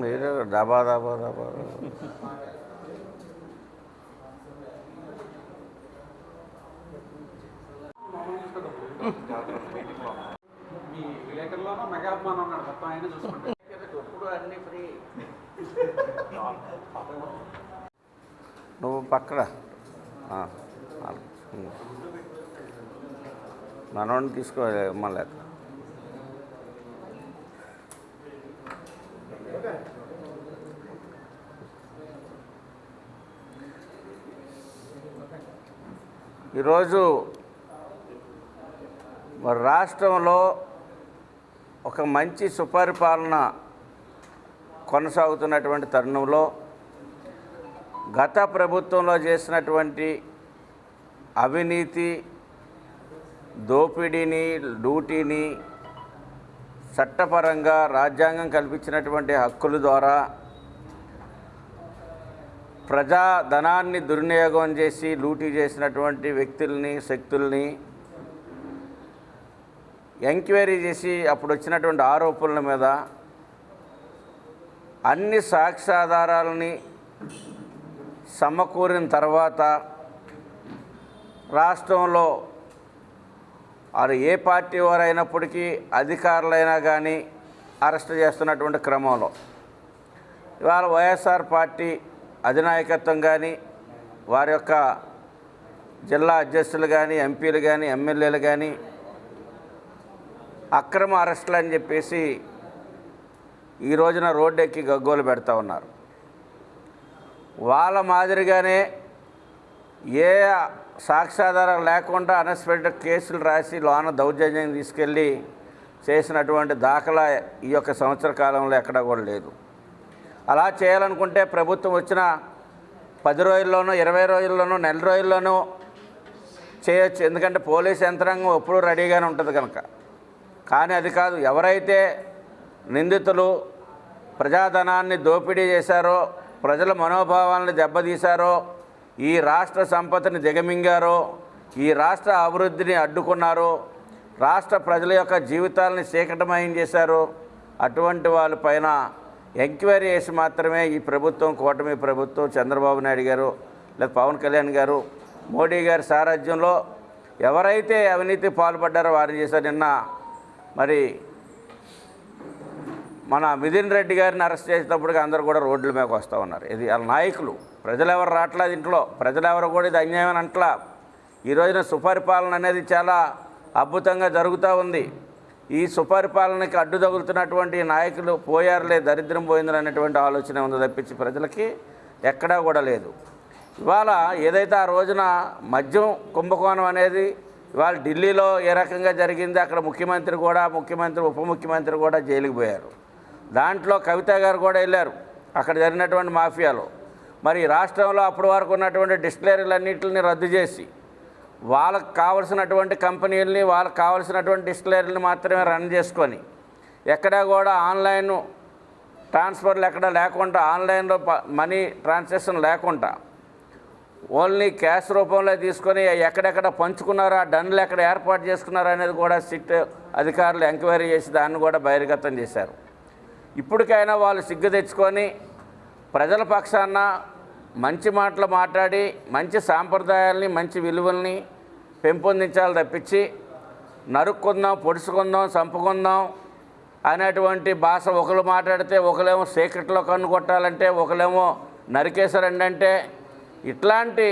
మీరు డబా డబా డబా. మీ విలేకరులోనో మెగాభిమానం ఉన్నాడు మొత్తం ఆయన చూసుకుంటే ఎప్పుడు అన్ని ఫ్రీ. నువ్వు పక్కన మనోడిని తీసుకో మళ్ళీ ఈరోజు మరి రాష్ట్రంలో ఒక మంచి సుపరిపాలన కొనసాగుతున్నటువంటి తరుణంలో గత ప్రభుత్వంలో చేసినటువంటి అవినీతి దోపిడీని లూటీని చట్టపరంగా రాజ్యాంగం కల్పించినటువంటి హక్కుల ద్వారా ప్రజా ధనాన్ని దుర్వినియోగం చేసి లూటీ చేసినటువంటి వ్యక్తుల్ని శక్తుల్ని ఎంక్వైరీ చేసి అప్పుడు వచ్చినటువంటి ఆరోపణల మీద అన్ని సాక్ష్యాధారాలని సమకూరిన తర్వాత రాష్ట్రంలో వారు ఏ పార్టీ వారైనప్పటికీ అధికారులైనా కానీ అరెస్ట్ చేస్తున్నటువంటి క్రమంలో. ఇవాళ వైఎస్ఆర్ పార్టీ అధినాయకత్వం కానీ వారి యొక్క జిల్లా అధ్యక్షులు కానీ ఎంపీలు కానీ ఎమ్మెల్యేలు కానీ అక్రమ అరెస్టులు అని చెప్పేసి ఈ రోజున రోడ్డెక్కి గగ్గోలు పెడతా ఉన్నారు. వాళ్ళ మాదిరిగానే ఏ సాక్ష్యాధారం లేకుండా అన్ఎక్స్పెక్టెడ్ కేసులు రాసి లోన దౌర్జన్యం తీసుకెళ్ళి చేసినటువంటి దాఖలా ఈ యొక్క సంవత్సర కాలంలో ఎక్కడా కూడా లేదు. అలా చేయాలనుకుంటే ప్రభుత్వం వచ్చిన పది రోజుల్లోనూ ఇరవై రోజుల్లోనూ నెల రోజుల్లోనూ చేయొచ్చు. ఎందుకంటే పోలీస్ యంత్రాంగం ఎప్పుడూ రెడీగానే ఉంటుంది కనుక. కానీ అది కాదు ఎవరైతే నిందితులు ప్రజాధనాన్ని దోపిడీ చేశారో ప్రజల మనోభావాలను దెబ్బతీశారో ఈ రాష్ట్ర సంపదని దిగమింగారో ఈ రాష్ట్ర అభివృద్ధిని అడ్డుకున్నారో రాష్ట్ర ప్రజల యొక్క జీవితాలని చీకటమయం చేశారో అటువంటి వాళ్ళ పైన ఎంక్వైరీ చేసి మాత్రమే ఈ ప్రభుత్వం కూటమి ప్రభుత్వం చంద్రబాబు నాయుడు గారు లేదా పవన్ కళ్యాణ్ గారు మోడీ గారి సారథ్యంలో ఎవరైతే అవినీతి పాల్పడ్డారో వారిని చేశారు నిన్న. మరి మన మిథున్ రెడ్డి గారిని అరెస్ట్ చేసేటప్పటికి అందరూ కూడా రోడ్ల మీదకి వస్తూ ఉన్నారు. ఇది వాళ్ళ నాయకులు. ప్రజలు ఎవరు రావట్లేదు ఇంట్లో? ప్రజలు ఎవరు కూడా ఇది అన్యాయం అంటలా? ఈ రోజున సుపరిపాలన అనేది చాలా అద్భుతంగా జరుగుతూ ఉంది. ఈ సుపరిపాలనకి అడ్డు తగులుతున్నటువంటి నాయకులు పోయారులే దరిద్రం పోయిందని అనేటువంటి ఆలోచన ఉంది తప్పించి ప్రజలకి ఎక్కడా కూడా లేదు. ఇవాళ ఏదైతే ఆ రోజున మద్యం కుంభకోణం అనేది ఇవాళ ఢిల్లీలో ఏ రకంగా జరిగింది అక్కడ ముఖ్యమంత్రి కూడా ముఖ్యమంత్రి ఉప ముఖ్యమంత్రి కూడా జైలుకి పోయారు. దాంట్లో కవిత గారు కూడా వెళ్ళారు. అక్కడ జరిగినటువంటి మాఫియాలో. మరి రాష్ట్రంలో అప్పటి వరకు ఉన్నటువంటి డిస్టిలరీలన్నింటిని రద్దు చేసి వాళ్ళకు కావలసినటువంటి కంపెనీలని వాళ్ళకి కావలసినటువంటి డిస్టిలరీని మాత్రమే రన్ చేసుకొని ఎక్కడా కూడా ఆన్లైన్ ట్రాన్స్ఫర్లు ఎక్కడ లేకుండా ఆన్లైన్లో మనీ ట్రాన్సాక్షన్ లేకుండా ఓన్లీ క్యాష్ రూపంలో తీసుకొని ఎక్కడెక్కడ పంచుకున్నారో ఆ డన్లు ఎక్కడ ఏర్పాటు చేసుకున్నారో అనేది కూడా సిట్ అధికారులు ఎంక్వైరీ చేసి దాన్ని కూడా బహిర్గతం చేశారు. ఇప్పటికైనా వాళ్ళు సిగ్గు తెచ్చుకొని ప్రజల పక్షాన మంచి మాటలు మాట్లాడి మంచి సాంప్రదాయాల్ని మంచి విలువల్ని పెంపొందించాలి తప్పించి నరుక్కుందాం పొడుచుకుందాం చంపుకుందాం అనేటువంటి భాష ఒకరు మాట్లాడితే ఒకరేమో సీక్రెట్లో కన్ను కొట్టాలంటే ఒకరేమో నరికేశారండి అంటే ఇట్లాంటి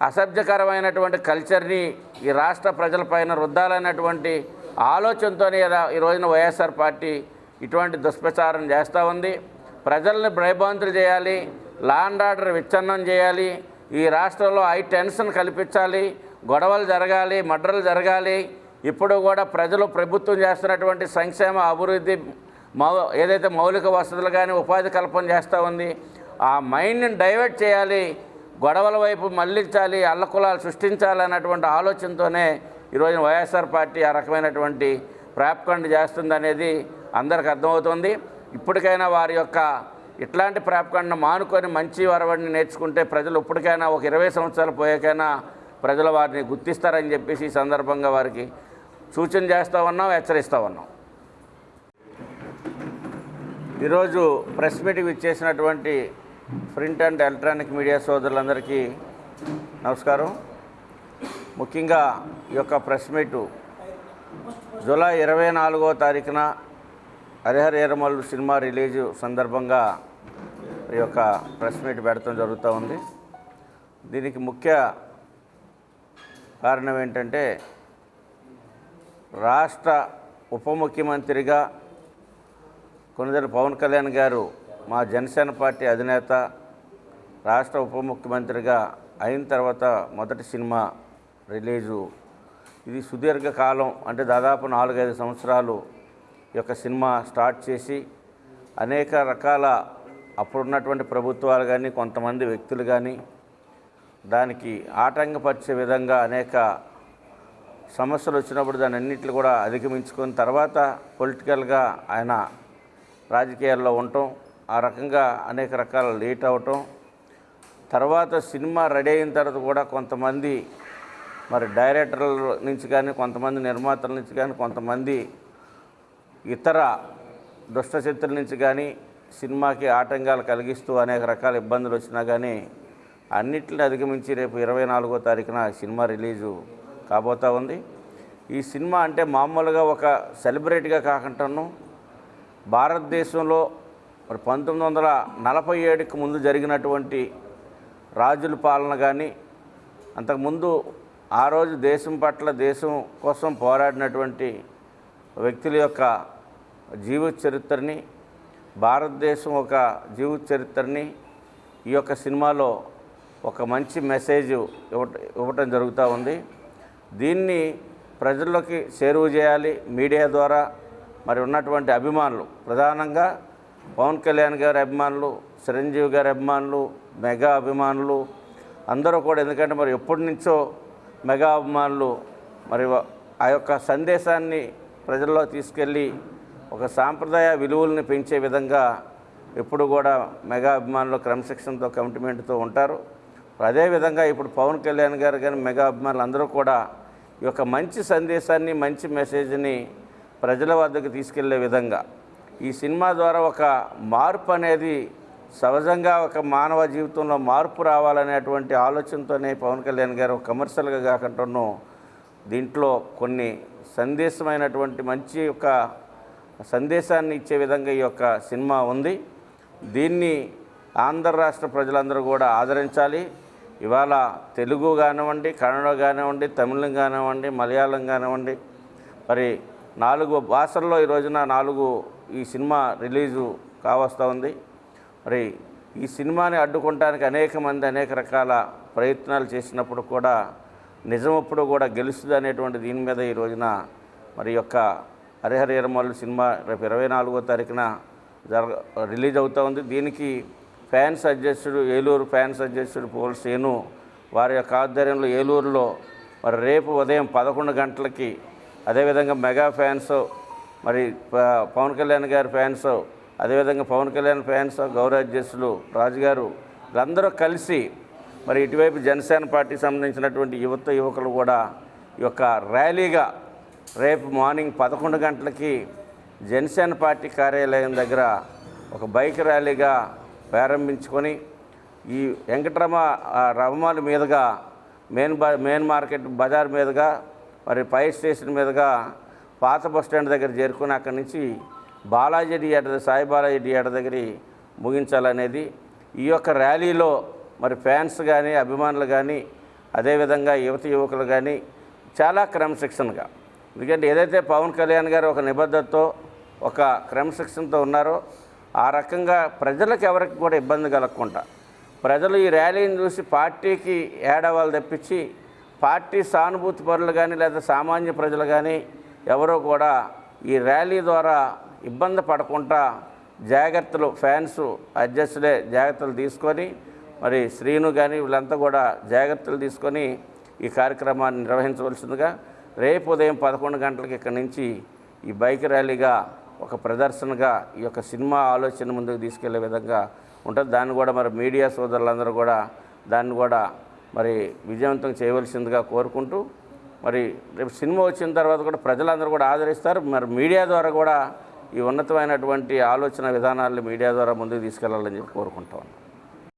అసభ్యకరమైనటువంటి కల్చర్ని ఈ రాష్ట్ర ప్రజలపైన రుద్దాలనేటువంటి ఆలోచనతోనే ఇలా ఈ రోజున వైఎస్ఆర్ పార్టీ ఇటువంటి దుష్ప్రచారం చేస్తూ ఉంది. ప్రజల్ని భయభ్రాంతులు చేయాలి. లా అండ్ ఆర్డర్ విచ్ఛిన్నం చేయాలి. ఈ రాష్ట్రంలో హై టెన్షన్ కల్పించాలి. గొడవలు జరగాలి మర్డర్లు జరగాలి. ఇప్పుడు కూడా ప్రజలు ప్రభుత్వం చేస్తున్నటువంటి సంక్షేమ అభివృద్ధి మౌ ఏదైతే మౌలిక వసతులు కానీ ఉపాధి కల్పన చేస్తూ ఉంది. ఆ మైండ్ని డైవర్ట్ చేయాలి. గొడవల వైపు మళ్ళించాలి అల్లకులాలు సృష్టించాలి అన్నటువంటి ఆలోచనతోనే ఈరోజు వైఎస్ఆర్ పార్టీ ఆ రకమైనటువంటి ప్రాప్కండ్ చేస్తుందనేది అందరికి అర్థమవుతుంది. ఇప్పటికైనా వారి యొక్క ఇట్లాంటి ప్రాప్కండ్ను మానుకొని మంచి వరవడిని నేర్చుకుంటే ప్రజలు ఇప్పటికైనా ఒక ఇరవై సంవత్సరాలు పోయాకైనా ప్రజలు వారిని గుర్తిస్తారని చెప్పేసి ఈ సందర్భంగా వారికి సూచన చేస్తూ ఉన్నాం హెచ్చరిస్తూ ఉన్నాం. ఈరోజు ప్రెస్ మీటింగ్ ఇచ్చేసినటువంటి ప్రింట్ అండ్ ఎలక్ట్రానిక్ మీడియా సోదరులందరికీ నమస్కారం. ముఖ్యంగా ఈ యొక్క ప్రెస్ మీటు జూలై ఇరవై నాలుగో తారీఖున హరిహర ఎరమల్లు సినిమా రిలీజ్ సందర్భంగా ఈ యొక్క ప్రెస్ మీట్ పెడతాం జరుగుతూ ఉంది. దీనికి ముఖ్య కారణం ఏంటంటే రాష్ట్ర ఉప ముఖ్యమంత్రిగా కొనుదల పవన్ కళ్యాణ్ గారు మా జనసేన పార్టీ అధినేత రాష్ట్ర ఉప ముఖ్యమంత్రిగా అయిన తర్వాత మొదటి సినిమా రిలీజు. ఇది సుదీర్ఘకాలం అంటే దాదాపు నాలుగైదు సంవత్సరాలు యొక్క సినిమా స్టార్ట్ చేసి అనేక రకాల అప్పుడున్నటువంటి ప్రభుత్వాలు కానీ కొంతమంది వ్యక్తులు కానీ దానికి ఆటంకపరిచే విధంగా అనేక సమస్యలు వచ్చినప్పుడు దాని అన్నింటిని కూడా అధిగమించుకున్న తర్వాత పొలిటికల్గా ఆయన రాజకీయాల్లో ఉండటం ఆ రకంగా అనేక రకాల లేట్ అవటం తర్వాత సినిమా రెడీ అయిన తర్వాత కూడా కొంతమంది మరి డైరెక్టర్ల నుంచి కానీ కొంతమంది నిర్మాతల నుంచి కానీ కొంతమంది ఇతర దుష్టశక్తుల నుంచి కానీ సినిమాకి ఆటంకాలు కలిగిస్తూ అనేక రకాల ఇబ్బందులు వచ్చినా కానీ అన్నిటిని అధిగమించి రేపు ఇరవై నాలుగో తారీఖున సినిమా రిలీజు కాబోతా ఉంది. ఈ సినిమా అంటే మామూలుగా ఒక సెలబ్రిటీగా కాకుండాను భారతదేశంలో మరి పంతొమ్మిది వందల నలభై ఏడుకి ముందు జరిగినటువంటి రాజుల పాలన కానీ అంతకుముందు ఆ రోజు దేశం పట్ల దేశం కోసం పోరాడినటువంటి వ్యక్తుల యొక్క జీవిత చరిత్రని భారతదేశం ఒక జీవిత చరిత్రని ఈ యొక్క సినిమాలో ఒక మంచి మెసేజ్ ఇవ్వట ఇవ్వటం జరుగుతూ ఉంది. దీన్ని ప్రజల్లోకి చేరువ చేయాలి. మీడియా ద్వారా మరి ఉన్నటువంటి అభిమానులు ప్రధానంగా పవన్ కళ్యాణ్ గారి అభిమానులు చిరంజీవి గారి అభిమానులు మెగా అభిమానులు అందరూ కూడా ఎందుకంటే మరి ఎప్పటి నుంచో మెగా అభిమానులు మరి ఆ యొక్క సందేశాన్ని ప్రజల్లో తీసుకెళ్ళి ఒక సాంప్రదాయ విలువల్ని పెంచే విధంగా ఎప్పుడు కూడా మెగా అభిమానులు క్రమశిక్షణతో కమిట్మెంట్తో ఉంటారు. అదేవిధంగా ఇప్పుడు పవన్ కళ్యాణ్ గారు కానీ మెగా అభిమానులు అందరూ కూడా ఈ యొక్క మంచి సందేశాన్ని మంచి మెసేజ్ని ప్రజల వద్దకు తీసుకెళ్ళే విధంగా ఈ సినిమా ద్వారా ఒక మార్పు అనేది సహజంగా ఒక మానవ జీవితంలో మార్పు రావాలనేటువంటి ఆలోచనతోనే పవన్ కళ్యాణ్ గారు కమర్షియల్గా కాకుండా దీంట్లో కొన్ని సందేశమైనటువంటి మంచి యొక్క సందేశాన్ని ఇచ్చే విధంగా ఈ యొక్క సినిమా ఉంది. దీన్ని ఆంధ్ర రాష్ట్ర ప్రజలందరూ కూడా ఆదరించాలి. ఇవాళ తెలుగు కానివ్వండి కన్నడ కానివ్వండి తమిళం కానివ్వండి మలయాళం కానివ్వండి మరి నాలుగు భాషల్లో ఈ రోజున నాలుగు ఈ సినిమా రిలీజు కావస్తూ ఉంది. మరి ఈ సినిమాని అడ్డుకోవటానికి అనేక మంది అనేక రకాల ప్రయత్నాలు చేసినప్పుడు కూడా నిజమప్పుడు కూడా గెలుస్తుంది అనేటువంటి దీని మీద ఈ రోజున మరి యొక్క హరిహర ఎరమల్లు సినిమా రేపు ఇరవై నాలుగో తారీఖున జరగ రిలీజ్ అవుతూ ఉంది. దీనికి ఫ్యాన్స్ అధ్యక్షుడు ఏలూరు ఫ్యాన్స్ అధ్యక్షుడు పోల్ శ్రీను వారి యొక్క ఆధ్వర్యంలో ఏలూరులో మరి రేపు ఉదయం పదకొండు గంటలకి అదేవిధంగా మెగా ఫ్యాన్స్ మరి ప- పవన్ కళ్యాణ్ గారి ఫ్యాన్స్ అదేవిధంగా పవన్ కళ్యాణ్ ఫ్యాన్స్ గౌరవ అధ్యక్షులు రాజుగారు వీళ్ళందరూ కలిసి మరి ఇటువైపు జనసేన పార్టీకి సంబంధించినటువంటి యువత యువకులు కూడా ఈ యొక్క ర్యాలీగా రేపు మార్నింగ్ పదకొండు గంటలకి జనసేన పార్టీ కార్యాలయం దగ్గర ఒక బైక్ ర్యాలీగా ప్రారంభించుకొని ఈ వెంకటరమ రవమాల మీదుగా మెయిన్ బా మెయిన్ మార్కెట్ బజార్ మీదుగా మరి ఫైర్ స్టేషన్ మీదుగా పాత బస్ స్టాండ్ దగ్గర చేరుకుని అక్కడి నుంచి బాలాజీ థియేటర్ సాయి బాలాజీ థియేటర్ దగ్గర ముగించాలనేది ఈ యొక్క ర్యాలీలో మరి ఫ్యాన్స్ కానీ అభిమానులు కానీ అదేవిధంగా యువత యువకులు కానీ చాలా క్రమశిక్షణగా ఎందుకంటే ఏదైతే పవన్ కళ్యాణ్ గారు ఒక నిబద్ధతతో ఒక క్రమశిక్షణతో ఉన్నారో ఆ రకంగా ప్రజలకు ఎవరికి కూడా ఇబ్బంది కలగకుండా ప్రజలు ఈ ర్యాలీని చూసి పార్టీకి ఏడవాళ్ళు తెప్పించి పార్టీ సానుభూతి పరులు కానీ లేదా సామాన్య ప్రజలు కానీ ఎవరో కూడా ఈ ర్యాలీ ద్వారా ఇబ్బంది పడకుండా జాగ్రత్తలు ఫ్యాన్స్ అధ్యక్షులే జాగ్రత్తలు తీసుకొని మరి శ్రీను కానీ వీళ్ళంతా కూడా జాగ్రత్తలు తీసుకొని ఈ కార్యక్రమాన్ని నిర్వహించవలసిందిగా రేపు ఉదయం పదకొండు గంటలకు ఇక్కడి నుంచి ఈ బైక్ ర్యాలీగా ఒక ప్రదర్శనగా ఈ యొక్క సినిమా ఆలోచన ముందుకు తీసుకెళ్ళే విధంగా ఉంటుంది. దాన్ని కూడా మరి మీడియా సోదరులందరూ కూడా దాన్ని కూడా మరి విజయవంతం చేయవలసిందిగా కోరుకుంటూ మరి రేపు సినిమా వచ్చిన తర్వాత కూడా ప్రజలందరూ కూడా ఆదరిస్తారు. మరి మీడియా ద్వారా కూడా ఈ ఉన్నతమైనటువంటి ఆలోచన విధానాలను మీడియా ద్వారా ముందుకు తీసుకెళ్ళాలని చెప్పి కోరుకుంటా ఉన్నాను